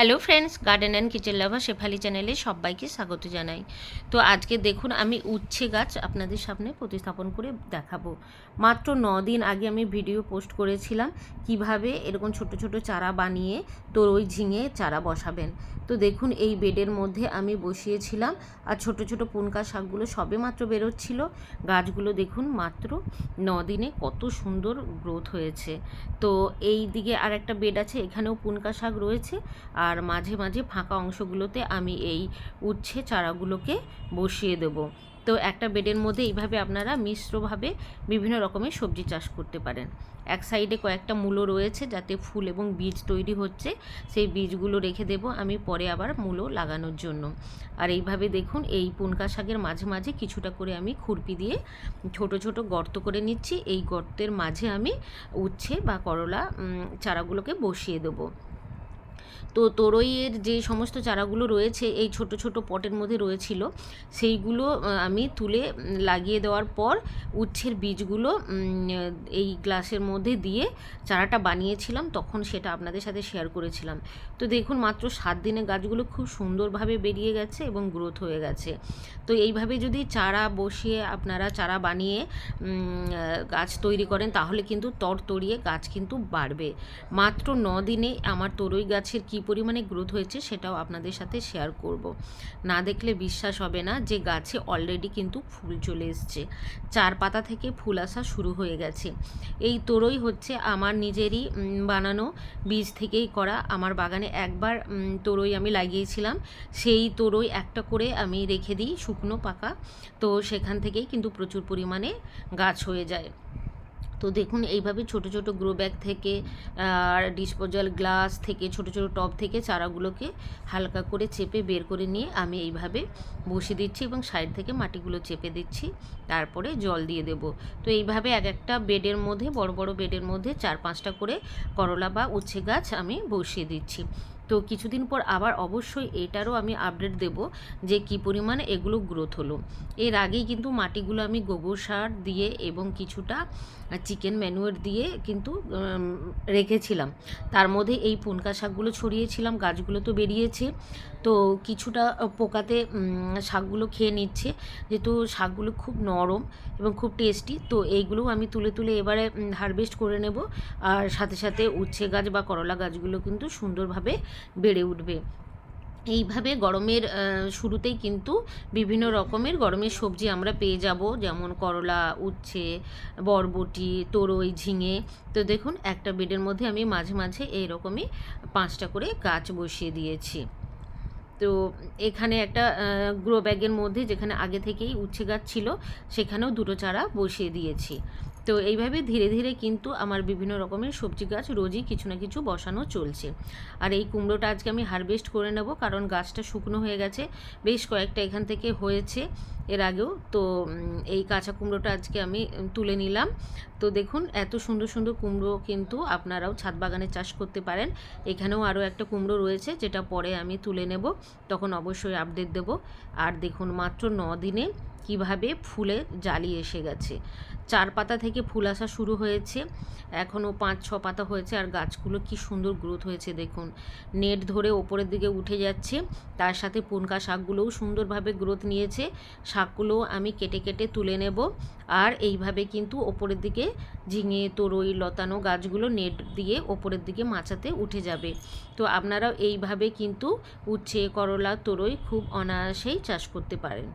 Hello friends garden and kitchen lover Shefali চ্যানেলে সবাইকে স্বাগত জানাই। তো আজকে দেখুন, আমি উচ্ছে গাছ আপনাদের সামনে প্রতিস্থাপন করে দেখাবো। মাত্র ন দিন আগে আমি ভিডিও পোস্ট করেছিলাম, কীভাবে এরকম ছোট ছোট চারা বানিয়ে তরই ঝিঙে চারা বসাবেন। তো দেখুন, এই বেডের মধ্যে আমি বসিয়েছিলাম আর ছোট ছোট পুনকা শাকগুলো সবে মাত্র বেরোচ্ছিল। গাছগুলো দেখুন, মাত্র ন দিনে কত সুন্দর গ্রোথ হয়েছে। তো এই দিকে আর একটা বেড আছে, এখানেও পুনকা শাক রয়েছে। আর মাঝে মাঝে ফাঁকা অংশগুলোতে আমি এই উচ্ছে চারাগুলোকে বসিয়ে দেবো। তো একটা বেডের মধ্যে এইভাবে আপনারা মিশ্রভাবে বিভিন্ন রকমের সবজি চাষ করতে পারেন। এক সাইডে কয়েকটা মূলো রয়েছে যাতে ফুল এবং বীজ তৈরি হচ্ছে, সেই বীজগুলো রেখে দেব আমি পরে আবার মূলো লাগানোর জন্য। আর এইভাবে দেখুন, এই পুনকা শাকের মাঝে মাঝে কিছুটা করে আমি খুরপি দিয়ে ছোট ছোট গর্ত করে নিচ্ছি। এই গর্তের মাঝে আমি উচ্ছে বা করলা চারাগুলোকে বসিয়ে দেবো। তো তরইয়ের যে সমস্ত চারাগুলো রয়েছে, এই ছোট ছোট পটের মধ্যে রয়েছিল, সেইগুলো আমি তুলে লাগিয়ে দেওয়ার পর উচ্ছের বীজগুলো এই গ্লাসের মধ্যে দিয়ে চারাটা বানিয়েছিলাম, তখন সেটা আপনাদের সাথে শেয়ার করেছিলাম। তো দেখুন, মাত্র সাত দিনে গাছগুলো খুব সুন্দরভাবে বেরিয়ে গেছে এবং গ্রোথ হয়ে গেছে। তো এইভাবে যদি চারা বসিয়ে আপনারা চারা বানিয়ে গাছ তৈরি করেন, তাহলে কিন্তু তর তরিয়ে গাছ কিন্তু বাড়বে। মাত্র ন দিনে আমার তরই গাছের কী পরিমাণে গ্রোথ হয়েছে সেটাও আপনাদের সাথে শেয়ার করব। না দেখলে বিশ্বাস হবে না যে গাছে অলরেডি কিন্তু ফুল চলে এসছে। চার পাতা থেকে ফুল আসা শুরু হয়ে গেছে। এই তরই হচ্ছে আমার নিজেরই বানানো বীজ থেকেই করা। আমার বাগানে একবার তরই আমি লাগিয়েছিলাম। সেই তরই একটা করে আমি রেখে দিই শুকনো পাকা। তো সেখান থেকেই কিন্তু প্রচুর পরিমাণে গাছ হয়ে যায়। তো দেখুন, এইভাবে ছোট ছোট গ্রো ব্যাগ থেকে, আর ডিসপোজাল গ্লাস থেকে, ছোট ছোট টব থেকে চারাগুলোকে হালকা করে চেপে বের করে নিয়ে আমি এইভাবে বসিয়ে দিচ্ছি এবং সাইড থেকে মাটিগুলো চেপে দিচ্ছি। তারপরে জল দিয়ে দেব। তো এইভাবে এক একটা বেডের মধ্যে, বড় বড় বেডের মধ্যে চার, পাঁচটা করে করলা বা উচ্ছে গাছ আমি বসিয়ে দিচ্ছি। তো কিছুদিন পর আবার অবশ্যই এটারও আমি আপডেট দেব যে কি পরিমাণে এগুলো গ্রোথ হলো। এর আগেই কিন্তু মাটিগুলো আমি গোবর সার দিয়ে এবং কিছুটা চিকেন ম্যানুয়ার দিয়ে কিন্তু রেখেছিলাম। তার মধ্যে এই পুনকা শাকগুলো ছড়িয়েছিলাম, গাছগুলো তো বেরিয়েছে। তো কিছুটা পোকাতে শাকগুলো খেয়ে নিচ্ছে। যেহেতু শাকগুলো খুব নরম এবং খুব টেস্টি তো এইগুলোও আমি তুলে তুলে এবারে হারভেস্ট করে নেব। আর সাথে সাথে উচ্ছে গাছ বা করলা গাছগুলো কিন্তু সুন্দরভাবে বেড়ে উঠবে। এইভাবে গরমের শুরুতেই কিন্তু বিভিন্ন রকমের গরমের সবজি আমরা পেয়ে যাব, যেমন করলা, উচ্ছে, বরবটি, তরই, ঝিঙে। তো দেখুন, একটা বেডের মধ্যে আমি মাঝে মাঝে এই রকমই পাঁচটা করে গাছ বসিয়ে দিয়েছি। তো এখানে একটা গ্রো ব্যাগের মধ্যে যেখানে আগে থেকেই উচ্ছে গাছ ছিল, সেখানেও দুটো চারা বসিয়ে দিয়েছি। তো এইভাবে ধীরে ধীরে কিন্তু আমার বিভিন্ন রকমের সবজি গাছ রোজই কিছু না কিছু বসানো চলছে। আর এই কুমড়োটা আজকে আমি হারভেস্ট করে নেব, কারণ গাছটা শুকনো হয়ে গেছে, বেশ কয়েকটা এখান থেকে হয়েছে এর আগেও। তো এই কাঁচা কুমড়োটা আজকে আমি তুলে নিলাম। তো দেখুন, এত সুন্দর সুন্দর কুমড়ো কিন্তু আপনারাও ছাদ বাগানে চাষ করতে পারেন। এখানেও আরও একটা কুমড়ো রয়েছে, যেটা পরে আমি তুলে নেব, তখন অবশ্যই আপডেট দেব। আর দেখুন, মাত্র ন দিনে কীভাবে ফুলে জালি এসে গেছে। চার পাতা থেকে ফুল আসা শুরু হয়েছে। এখনও পাঁচ, ছ পাতা হয়েছে আর গাছগুলো কি সুন্দর গ্রোথ হয়েছে দেখুন। নেট ধরে ওপরের দিকে উঠে যাচ্ছে। তার সাথে পুনকা শাকগুলোও সুন্দরভাবে গ্রোথ নিয়েছে। শাকগুলোও আমি কেটে কেটে তুলে নেব। আর এইভাবে কিন্তু ওপরের দিকে ঝিঙে, তরই, লতানো গাছগুলো নেট দিয়ে ওপরের দিকে মাচাতে উঠে যাবে। তো আপনারাও এইভাবে কিন্তু উচ্ছে, করলা, তরই খুব অনায়াসেই চাষ করতে পারেন।